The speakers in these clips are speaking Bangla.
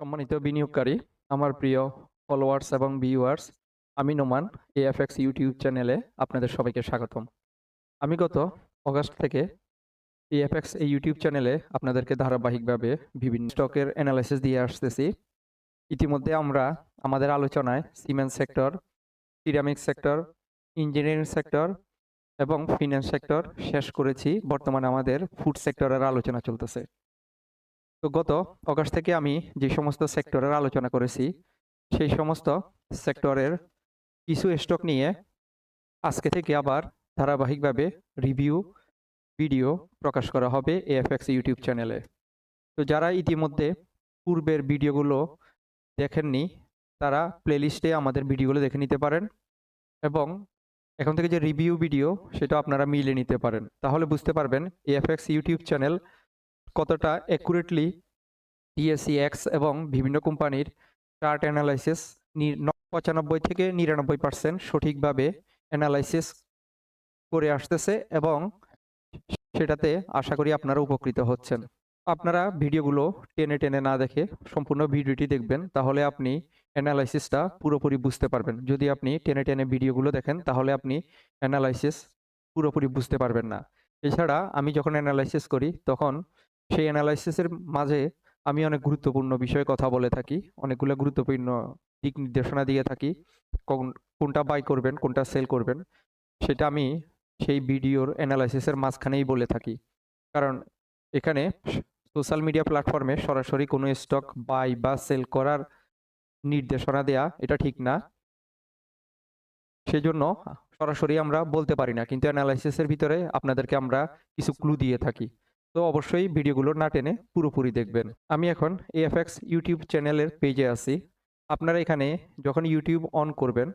সম্মানিত বিনিয়োগকারী, আমার প্রিয় ফলোয়ার্স এবং ভিউয়ার্স আমি নোমান এএফএক্স ইউটিউব চ্যানেলে আপনাদের সবাইকে স্বাগতম। আমি গত অগাস্ট থেকে এএফএক্স এই ইউটিউব চ্যানেলে আপনাদেরকে ধারাবাহিকভাবে বিভিন্ন স্টকের অ্যানালাইসিস দিয়ে আসতেছি। ইতিমধ্যে আমরা আমাদের আলোচনায় cement sector ceramic sector engineering sector এবং ফিন্যান্স সেক্টর শেষ করেছি। বর্তমানে আমাদের ফুড সেক্টরের আলোচনা চলতেছে। তো গত অগাস্ট থেকে আমি যে সমস্ত সেক্টরের আলোচনা করেছি, সেই সমস্ত সেক্টরের কিছু স্টক নিয়ে আজকে থেকে আবার ধারাবাহিকভাবে রিভিউ ভিডিও প্রকাশ করা হবে এএফএক্স ইউটিউব চ্যানেলে তো যারা ইতিমধ্যে পূর্বের ভিডিওগুলো দেখেননি, তারা প্লেলিস্টে আমাদের ভিডিওগুলো দেখে নিতে পারেন এবং এখন থেকে যে রিভিউ ভিডিও সেটা আপনারা মিলে নিতে পারেন। তাহলে বুঝতে পারবেন এএফএক্স ইউটিউব চ্যানেল কতটা অ্যাকুরেটলি ডিএসসি এক্স এবং বিভিন্ন কোম্পানির চার্ট অ্যানালাইসিস পঁচানব্বই থেকে নিরানব্বই পার্সেন্ট সঠিকভাবে অ্যানালাইসিস করে আসতেছে এবং সেটাতে আশা করি আপনারা উপকৃত হচ্ছেন। আপনারা ভিডিওগুলো টেনে টেনে না দেখে সম্পূর্ণ ভিডিওটি দেখবেন, তাহলে আপনি অ্যানালাইসিসটা পুরোপুরি বুঝতে পারবেন। যদি আপনি টেনে টেনে ভিডিওগুলো দেখেন, তাহলে আপনি অ্যানালাইসিস পুরোপুরি বুঝতে পারবেন না। এছাড়া আমি যখন অ্যানালাইসিস করি, তখন সেই অ্যানালাইসিসের মাঝে আমি অনেক গুরুত্বপূর্ণ বিষয়ে কথা বলে থাকি, অনেকগুলো গুরুত্বপূর্ণ দিক নির্দেশনা দিয়ে থাকি, কোন- কোনটা বাই করবেন, কোনটা সেল করবেন, সেটা আমি সেই ভিডিওর অ্যানালাইসিসের মাঝখানেই বলে থাকি। কারণ এখানে সোশ্যাল মিডিয়া প্ল্যাটফর্মে সরাসরি কোনো স্টক বাই বা সেল করার নির্দেশনা দেয়া এটা ঠিক না। সেজন্য সরাসরি আমরা বলতে পারি না, কিন্তু অ্যানালাইসিসের ভিতরে আপনাদেরকে আমরা কিছু ক্লু দিয়ে থাকি। তো অবশ্যই ভিডিওগুলো না টেনে পুরোপুরি দেখবেন। আমি এখন এএফএক্স ইউটিউব চ্যানেলের পেজে আছি। আপনারা এখানে যখন ইউটিউব অন করবেন,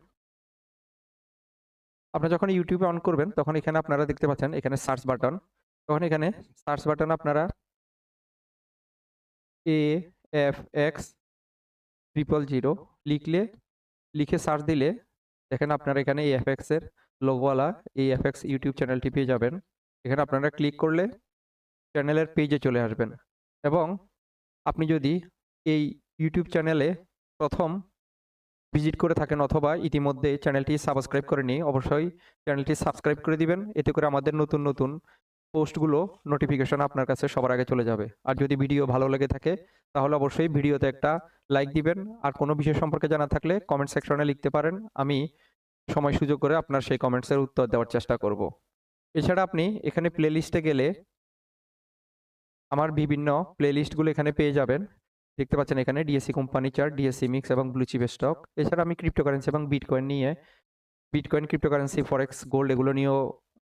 আপনারা যখন ইউটিউবে অন করবেন, তখন এখানে আপনারা দেখতে পাচ্ছেন এখানে সার্চ বাটন তখন এখানে সার্চ বাটন আপনারা A F X triple zero লিখলে, লিখে সার্চ দিলে দেখেন আপনারা এখানে এই এফএক্স এর লোগোওয়ালা এই এফএক্স ইউটিউব চ্যানেলটি পেয়ে যাবেন। এখানে আপনারা ক্লিক করলে চ্যানেলের পেজে চলে আসবেন। এবং আপনি যদি এই ইউটিউব চ্যানেলে প্রথম ভিজিট করে থাকেন অথবা ইতিমধ্যে চ্যানেলটি সাবস্ক্রাইব করে নিয়ে অবশ্যই চ্যানেলটি সাবস্ক্রাইব করে দিবেন। এতে করে আমাদের নতুন নতুন পোস্টগুলো নোটিফিকেশন আপনার কাছে সবার আগে চলে যাবে। আর যদি ভিডিও ভালো লেগে থাকে, তাহলে অবশ্যই ভিডিওতে একটা লাইক দিবেন। আর কোনো বিষয় সম্পর্কে জানা থাকলে কমেন্ট সেকশনে লিখতে পারেন। আমি সময় সুযোগ করে আপনার সেই কমেন্টসের উত্তর দেওয়ার চেষ্টা করব। এছাড়া আপনি এখানে প্লেলিস্টে গেলে আমার বিভিন্ন প্লেলিস্টগুলো এখানে পেয়ে যাবেন। দেখতে পাচ্ছেন এখানে DSC company chart DSC mix এবং ব্লু চিপ স্টক এছাড়া আমি ক্রিপ্টোকারেন্সি এবং বিটকয়েন নিয়ে বিটকয়েন ক্রিপ্টোকারেন্সি ফরেক্স গোল্ড এগুলো নিয়েও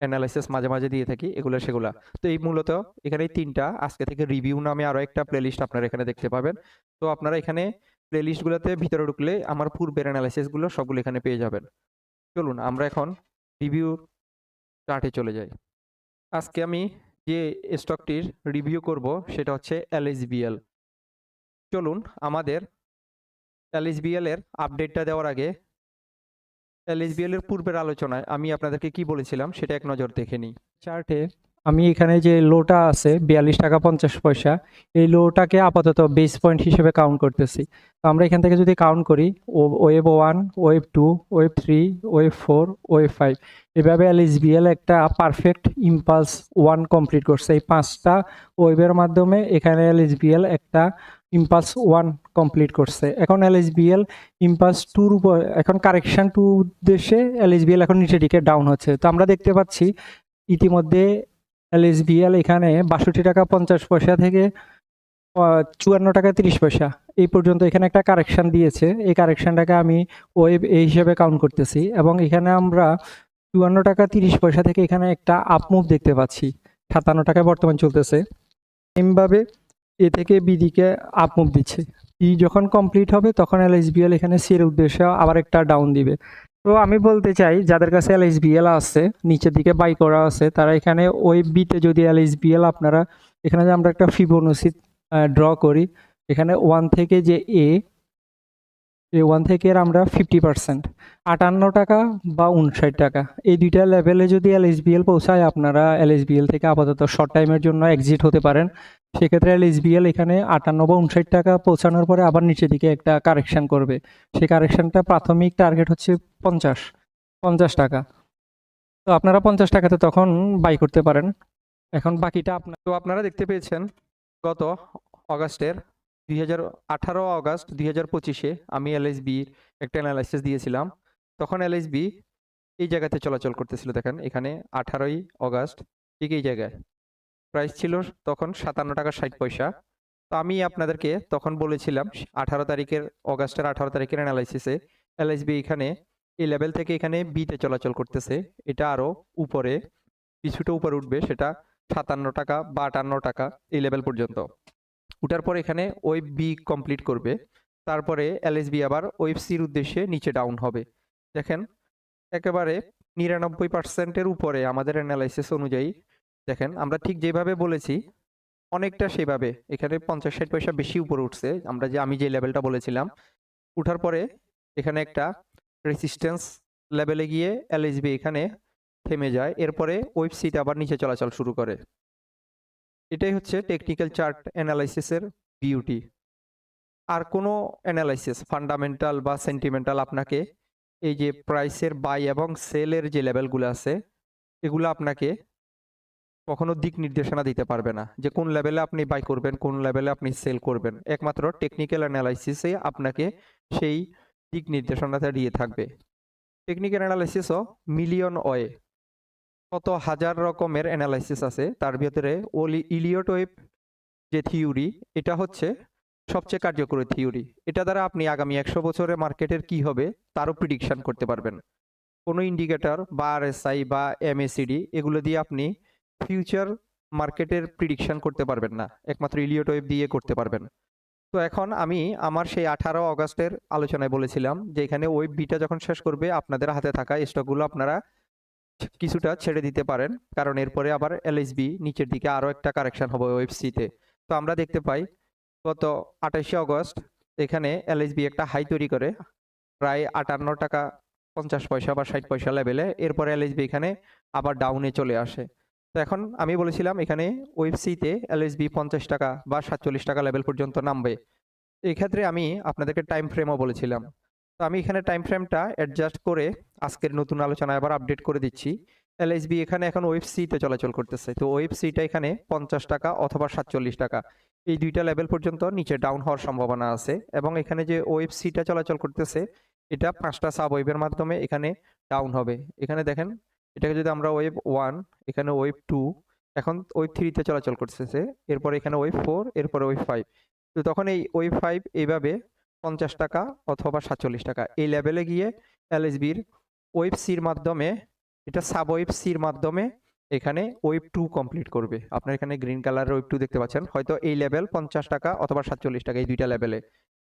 অ্যানালাইসিস মাঝে মাঝে দিয়ে থাকি, এগুলো সেগুলা। তো এই মূলত এখানে তিনটা। আজকে থেকে রিভিউ নামে আরও একটা প্লেলিস্ট আপনারা এখানে দেখতে পাবেন। তো আপনারা এখানে প্লেলিস্টগুলোতে ভিতরে ঢুকলে আমার পূর্বের অ্যানালাইসিসগুলো সবগুলো এখানে পেয়ে যাবেন। চলুন আমরা এখন রিভিউ চার্টে চলে যাই। আজকে আমি যে স্টকটির রিভিউ করব সেটা হচ্ছে এলএসবিএল চলুন আমাদের এলএসবিএল এর আপডেটটা দেওয়ার আগে এলএসবিএল এর পূর্বের আলোচনায় আমি আপনাদেরকে কি বলেছিলাম সেটা এক নজর দেখে নিই। চার্টে আমি এখানে যে লোটা আছে, বিয়াল্লিশ টাকা পঞ্চাশ পয়সা, এই লোটাকে আপাতত বেস পয়েন্ট হিসেবে কাউন্ট করতেছি। তো আমরা এখান থেকে যদি কাউন্ট করি wave one wave two wave three wave four wave five এভাবে এলএসবিএল একটা পারফেক্ট ইম্পালস ওয়ান কমপ্লিট করছে। এই পাঁচটা ওয়েবের মাধ্যমে এখানে এলএসবিএল একটা ইম্পালস ওয়ান কমপ্লিট করছে। এখন এলএসবিএল ইম্পালস টুর উপর, এখন কারেকশন টু উদ্দেশ্যে এলএসবিএল এখন নিচের দিকে ডাউন হচ্ছে। তো আমরা দেখতে পাচ্ছি, ইতিমধ্যে এলএসবিএল এখানে বাষট্টি টাকা পঞ্চাশ পয়সা থেকে চুয়ান্ন টাকা তিরিশ পয়সা। এই পর্যন্ত এখানে একটা কারেকশন দিয়েছে। এই কারেকশনটাকে আমি ওয়েব এই হিসেবে কাউন্ট করতেছি এবং এখানে আমরা চুয়ান্ন টাকা তিরিশ পয়সা থেকে এখানে একটা আপ মুভ দেখতে পাচ্ছি। সাতান্ন টাকায় বর্তমান চলতেছে। এমভাবে এ থেকে বি দিকে আপ মুভ দিচ্ছে। ই যখন কমপ্লিট হবে, তখন এলএসবিএল এখানে সির উদ্দেশ্যে আবার একটা ডাউন দিবে। তো আমি বলতে চাই, যাদের কাছে এলএসবিএল আছে, নিচের দিকে বাই করা আছে, তারা এখানে ওই বিতে যদি এলএসবিএল আপনারা, এখানে যে আমরা একটা ফিবোনসি ড্র করি, এখানে ওয়ান থেকে যে এ ওয়ান থেকে আমরা ফিফটি পার্সেন্ট আটান্ন টাকা বা উনষাট টাকা। এই দুইটা লেভেলে যদি এলএসবিএল পৌঁছায়, আপনারা এলএসবিএল থেকে আপাতত শর্ট টাইমের জন্য এক্সিট হতে পারেন। সেক্ষেত্রে এলএসবিএল এখানে আটান্ন বা উনষাট টাকা পৌঁছানোর পরে আবার নিচের দিকে একটা কারেকশন করবে। সেই কারেকশনটা প্রাথমিক টার্গেট হচ্ছে পঞ্চাশ। পঞ্চাশ টাকা। তো আপনারা পঞ্চাশ টাকাতে তখন বাই করতে পারেন। এখন বাকিটা আপনার তো আপনারা দেখতে পেয়েছেন গত অগাস্টের দুই হাজার আঠারো আগস্ট দুই হাজার পঁচিশে আমি এলএসবির একটা অ্যানালাইসিস দিয়েছিলাম। তখন এলএসবি এই জায়গাতে চলাচল করতেছিল, দেখেন, এখানে আঠারোই অগাস্ট ঠিক এই জায়গায়। প্রাইস ছিল তখন সাতান্ন টাকা ষাট পয়সা। তো আমি আপনাদেরকে তখন বলেছিলাম, আঠারো তারিখের অগাস্টের আঠারো তারিখের অ্যানালাইসিসে এলএসবি এখানে এই লেভেল থেকে এখানে বিতে চলাচল করতেছে। এটা আরও উপরে, কিছুটা উপরে উঠবে, সেটা সাতান্ন টাকা বা আটান্ন টাকা এই লেভেল পর্যন্ত। উঠার পর এখানে ওয়েব বি কমপ্লিট করবে। তারপরে এলএসবি আবার ওয়েব সির উদ্দেশ্যে নিচে ডাউন হবে। দেখেন, একেবারে নিরানব্বই পার্সেন্টের উপরে আমাদের অ্যানালাইসিস অনুযায়ী, দেখেন, আমরা ঠিক যেভাবে বলেছি, অনেকটা সেভাবে। এখানে পঞ্চাশ ষাট পয়সা বেশি উপরে উঠছে। আমরা যে, আমি যে লেভেলটা বলেছিলাম, উঠার পরে এখানে একটা রেসিস্ট্যান্স লেভেলে গিয়ে এলএসবি এখানে থেমে যায়। এরপরে ওয়েব সিট আবার নিচে চলাচল শুরু করে। এটাই হচ্ছে টেকনিক্যাল চার্ট অ্যানালাইসিসের বিউটি আর কোনো অ্যানালাইসিস ফান্ডামেন্টাল বা সেন্টিমেন্টাল আপনাকে এই যে প্রাইসের বাই এবং সেলের যে লেভেলগুলো আছে, এগুলো আপনাকে কখনো দিক নির্দেশনা দিতে পারবে না যে কোন লেভেলে আপনি বাই করবেন, কোন লেভেলে আপনি সেল করবেন। একমাত্র টেকনিক্যাল অ্যানালাইসিসে আপনাকে সেই দিক নির্দেশনাটা দিয়ে থাকবে। টেকনিক্যাল অ্যানালাইসিসও মিলিয়ন ওয়ে কত হাজার রকমের অ্যানালাইসিস আছে, তার ভিতরে ওলি ইলিয়ট ওয়েব যে থিওরি এটা হচ্ছে সবচেয়ে কার্যকরী থিওরি এটা দ্বারা আপনি আগামী একশো বছরে মার্কেটের কি হবে, তারও প্রিডিকশন করতে পারবেন। কোনো ইন্ডিকেটর বা আর আরএসআই বা এমএসিডি এগুলো দিয়ে আপনি ফিউচার মার্কেটের প্রিডিকশন করতে পারবেন না, একমাত্র ইলিয়ট ওয়েব দিয়ে করতে পারবেন। তো এখন আমি আমার সেই আঠারো অগস্টের আলোচনায় বলেছিলাম যে এখানে ওয়েব বিটা যখন শেষ করবে, আপনাদের হাতে থাকা স্টকগুলো আপনারা কিছুটা ছেড়ে দিতে পারেন, কারণ এরপরে আবার এলএসবি নিচের দিকে আরও একটা কারেকশন হবে ওয়েবসিতে। তো আমরা দেখতে পাই, গত আঠাশে অগস্ট এখানে এলএসবি একটা হাই তৈরি করে, প্রায় আটান্ন টাকা পঞ্চাশ পয়সা বা ষাট পয়সা লেভেলে, এরপরে এলএসবি এখানে আবার ডাউনে চলে আসে। তো এখন আমি বলেছিলাম এখানে ওয়েবসিতে এলএসবি পঞ্চাশ টাকা বা সাতচল্লিশ টাকা লেভেল পর্যন্ত নামবে। এই ক্ষেত্রে আমি আপনাদেরকে টাইম ফ্রেমও বলেছিলাম। তো আমি এখানে টাইম ফ্রেমটা অ্যাডজাস্ট করে আজকের নতুন আলোচনায় আবার আপডেট করে দিচ্ছি। এলএসবি এখানে এখন ওয়েব সিতে চলাচল করতেছে। তো ওয়েব সিটা এখানে পঞ্চাশ টাকা অথবা সাতচল্লিশ টাকা। এই দুইটা লেভেল পর্যন্ত নিচে ডাউন হওয়ার সম্ভাবনা আছে এবং এখানে যে ওয়েব সিটা চলাচল করতেছে, এটা পাঁচটা সাব ওয়েবের মাধ্যমে এখানে ডাউন হবে। এখানে দেখেন, এটাকে যদি আমরা ওয়েব ওয়ান এখানে ওয়েব টু এখন ওয়েব থ্রিতে চলাচল করতেছে। এরপর এখানে ওয়েব ফোর এরপরে ওয়েব ফাইভ তো তখন এই ওয়েব ফাইভ এইভাবে পঞ্চাশ টাকা অথবা সাতচল্লিশ টাকা। এই লেভেলে গিয়ে এলএসবির ওয়েব সির মাধ্যমে, এটা সাব ওয়েব সির মাধ্যমে এখানে ওয়েব টু কমপ্লিট করবে। আপনার এখানে গ্রিন কালারের ওয়েব টু দেখতে পাচ্ছেন। হয়তো এই লেভেল পঞ্চাশ টাকা অথবা সাতচল্লিশ টাকা এই দুইটা লেভেলে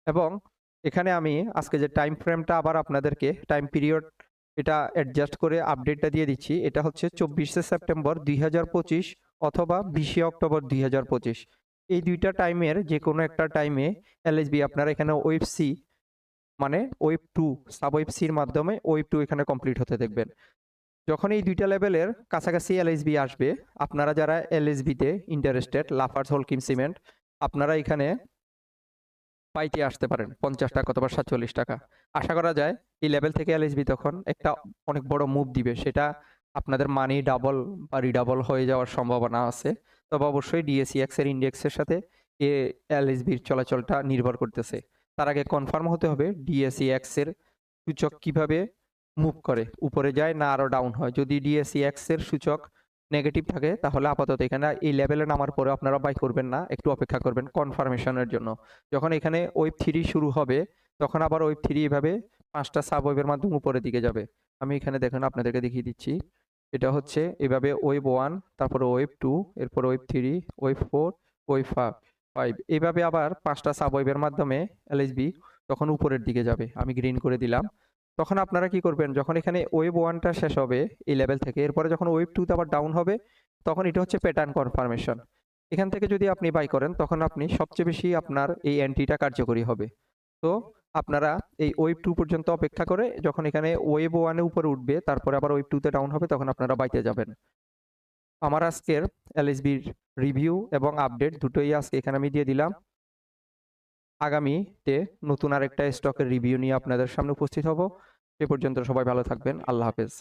এবং এখানে আমি আজকে যে টাইম ফ্রেমটা আবার আপনাদেরকে টাইম পিরিয়ড এটা অ্যাডজাস্ট করে আপডেটটা দিয়ে দিচ্ছি, এটা হচ্ছে চব্বিশে সেপ্টেম্বর দুই হাজার পঁচিশ অথবা বিশে অক্টোবর দুই হাজার পঁচিশ। এই দুইটা টাইমের যে কোনো একটা টাইমে এলএসবি আপনারা এখানে ওয়েব সি মানে ওয়েব টু সাব ওয়েব সির মাধ্যমে ওয়েব টু এখানে কমপ্লিট হতে দেখবেন। যখন এই দুইটা লেভেলের কাছাকাছি এলএসবি আসবে, আপনারা যারা এলএসবিতে ইন্টারেস্টেড লাফার্স হলকিম সিমেন্ট আপনারা এখানে পাইতে আসতে পারেন, পঞ্চাশ টাকা অথবা সাতচল্লিশ টাকা। আশা করা যায় এই লেভেল থেকে এলএসবি তখন একটা অনেক বড় মুভ দিবে। সেটা আপনাদের মানি ডাবল বা রিডাবল হয়ে যাওয়ার সম্ভাবনা আছে। তবে অবশ্যই ডিএসিএক্স এর ইন্ডেক্সের সাথে এ এলএসবির চলাচলটা নির্ভর করতেছে। তার আগে কনফার্ম হতে হবে ডিএসিএক্স এর সূচক কীভাবে মুভ করে, উপরে যায় না আরও ডাউন হয়। যদি ডিএসিএক্স এর সূচক নেগেটিভ থাকে, তাহলে আপাতত এখানে এই লেভেলে নামার পরে আপনারা বাই করবেন না, একটু অপেক্ষা করবেন কনফার্মেশনের জন্য। যখন এখানে ওয়েব থ্রি শুরু হবে, তখন আবার ওয়েব থ্রি এভাবে পাঁচটা সাব ওয়েবের মাধ্যমে উপরের দিকে যাবে। আমি এখানে দেখেন আপনাদেরকে দেখিয়ে দিচ্ছি। এটা হচ্ছে এভাবে ওয়েব ওয়ান তারপরে ওয়েব টু এরপর web three web four web five five এইভাবে আবার পাঁচটা সাব ওয়েবের মাধ্যমে এলএসবি তখন উপরের দিকে যাবে। আমি গ্রিন করে দিলাম। তখন আপনারা কি করবেন? যখন এখানে ওয়েব ওয়ানটা শেষ হবে, এই লেভেল থেকে, এরপরে যখন ওয়েব টুতে আবার ডাউন হবে, তখন এটা হচ্ছে প্যাটার্ন কনফার্মেশন এখান থেকে যদি আপনি বাই করেন, তখন আপনি সবচেয়ে বেশি আপনার এই এন্ট্রিটা কার্যকরী হবে। তো আপনারা এই ওয়েব টু পর্যন্ত অপেক্ষা করে যখন এখানে ওয়েব ওয়ানে উপরে উঠবে, তারপরে আবার ওয়েব টুতে ডাউন হবে, তখন আপনারা বাইতে যাবেন। আমার আজকের এলএসবির রিভিউ এবং আপডেট দুটোই আজকে এখানে আমি দিয়ে দিলাম। আগামীতে নতুন আরেকটা স্টকের রিভিউ নিয়ে আপনাদের সামনে উপস্থিত হব। এ পর্যন্ত সবাই ভালো থাকবেন। আল্লাহ হাফেজ।